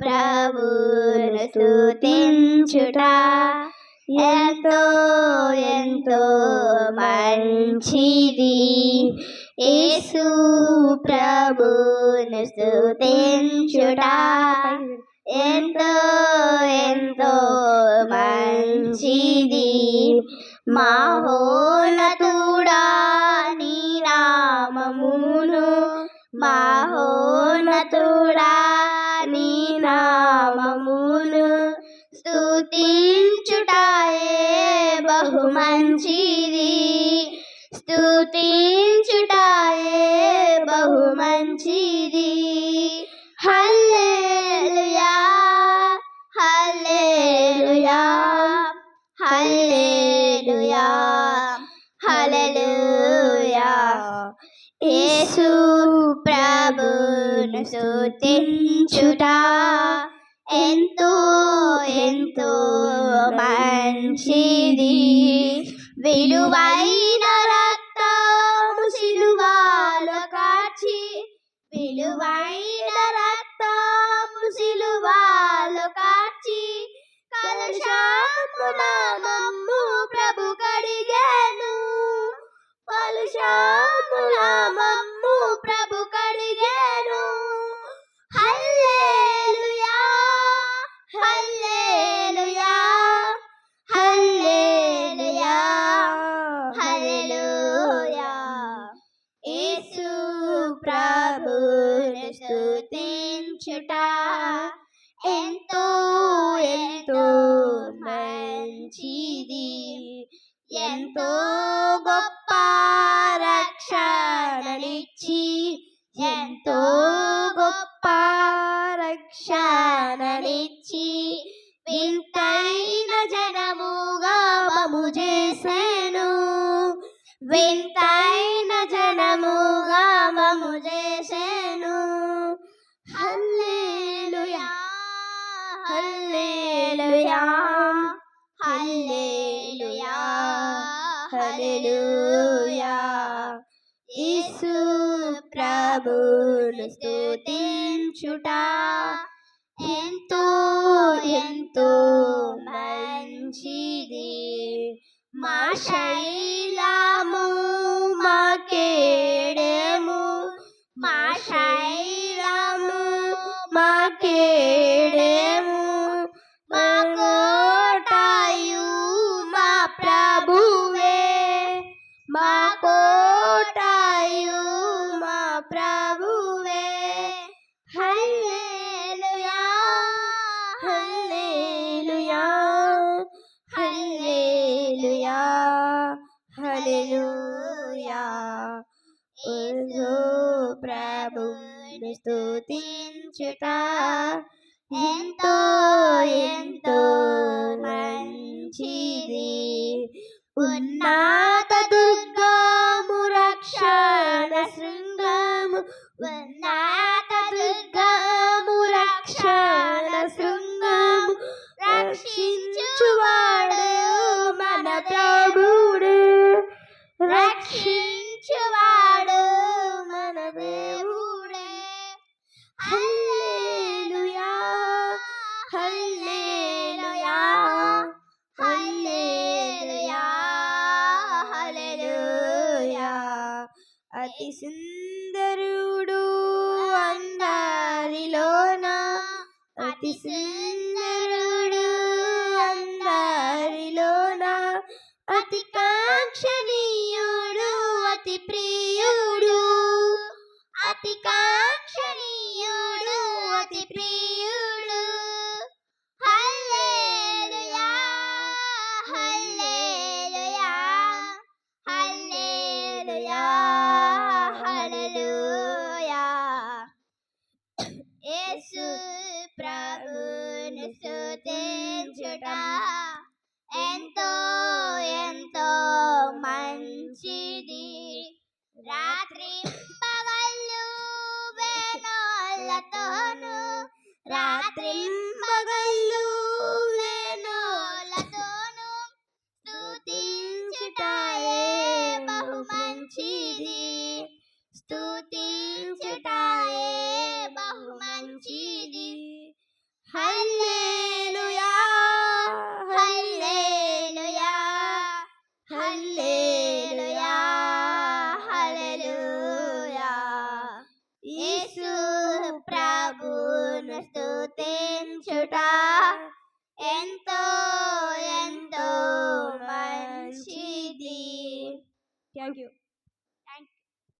ప్రభువును స్తుతించుట. ఎంతో ఎంతో మంచిది. యేసు ప్రభువును స్తుతించుట. ఎంతో ఎంతో మంచిది. మహోన్నతుడా నీ నామమును. మహోన్నతుడా మంచిది స్తుతించుటాయే బహు మంచిది హల్లెలూయా హల్లెలూయా హల్లెలూయా హల్లెలూయా. యేసు ప్రభును స్తుతించుట ఎంతో ఎంతో మంచిది. విలువైన రక్తము సిలువాలో కాచి విలువైన రక్తము సిలువాలో కాచి కలశాము నామము ప్ర ప్రభుని స్తుతించుట. ఎంతో ఎంతో మంచిది. ఎంతో గొప్ప రక్షణనిచ్చి. ఎంతో గొప్ప రక్షణనిచ్చి. వింతైన జనముగా మము చేసెను వింత చేశాను హల్లెలూయా హల్లెలూయా హల్లెలూయా హల్లెలూయా. యేసు ప్రభువును స్తుతించుట ఎంతో ఎంతో మంచిది. మా శైలము శైలము మా కేడము మా కోటాయు మా ప్రభువే మా కోటాయు మా ప్రభువే హల్లెలూయా హల్లెలూయా హల్లెలూయా హల్లెలూయా ఓ నిన్ను స్తుతించుట ఎంతో ఎంతో మంచిది. ఉన్నత దుర్గా అతి సుందరుడు అందారిలోన. అతి సుందరుడు అందారిలోన. అతి కాంక్షణీయుడు అతి ప్రియుడు. అతి కాంక్షణీయుడు అతి ప్రియుడు. రాత్రి పగళ్ళు స్తుతించుటాయే బహు మంచిది. స్తుతించుటాయే బహు మంచిది. హల్లే స్తుతించుట ఎంతో ఎంతో మంచిది థ్యాంక్ యూ